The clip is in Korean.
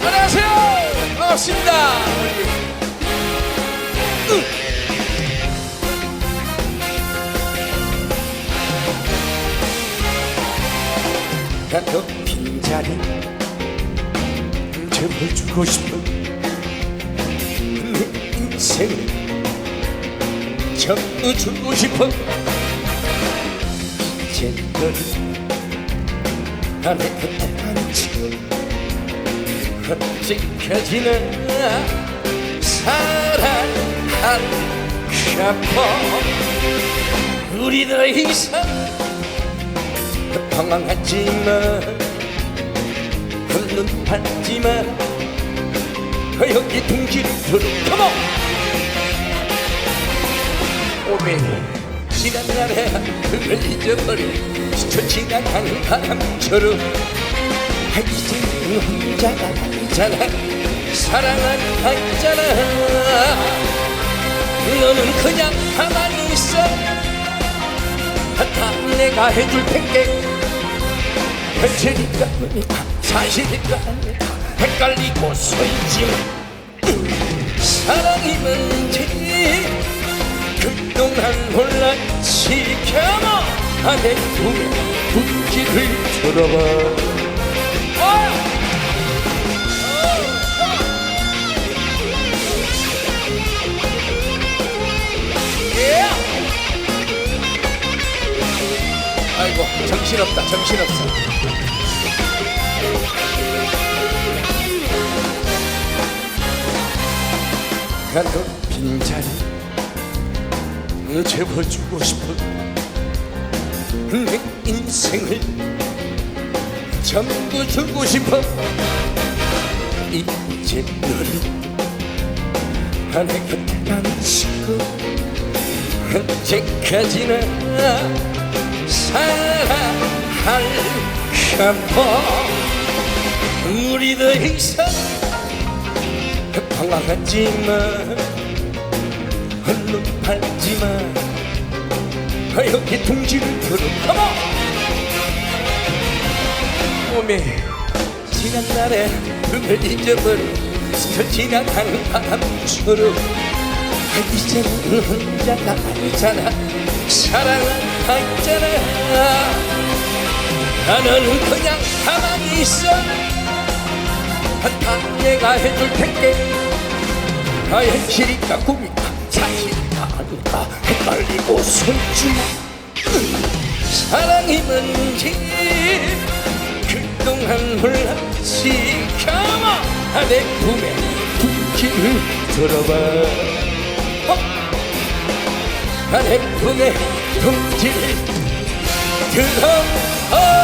안녕하세요! 반갑습니다! 나도 빈자리 점을 주고 싶어 내 인생을 전부 주고 싶어 이제 너를 나의 곁에 앉히고 언제까지나 사랑할까봐 우리 더 이상 방황하지 마 흘른 팔지마 여기 둥지를 들어 컴온 오메 지난 날에 그걸 잊어버린 스쳐 지나가는 바람처럼 아, 이제는 혼자가 아니잖아. 사랑은 아니잖아. 너는 그냥 가만히 있어. 다 내가 해줄 텐게 현실이가 아니까 아니까 헷갈리고 서있지 사랑이 뭔지 그동안 몰랐지 겸어 안에 두면 분지를 들어봐 예! 아이고 정신없다 정신없어 나도 빈자리 채워주고 싶어 내 인생을 전부 주고 싶어. 이제 너를 하늘 곁에 앉히고 언제까지나 사랑할까 봐 우리 더 이상 방황하지마 홀로 팔지마 여기 둥지를 들어? 컴온 몸에 지난 날에 그걸 잊어버린 스쳐 지나가는 바람처럼 이제는 혼자가 아니잖아. 사랑은 아니잖아. 나는 그냥 가만히 있어. 다 내가 해줄 텐게 나의 실이가 꿈이가 사실이가 아닐까 헷갈리고 손주마 사랑이 뭔지 그동안 몰랐지 가마 내 품에 둥지를 들어봐. 어? 내 품에 둥지를 들어봐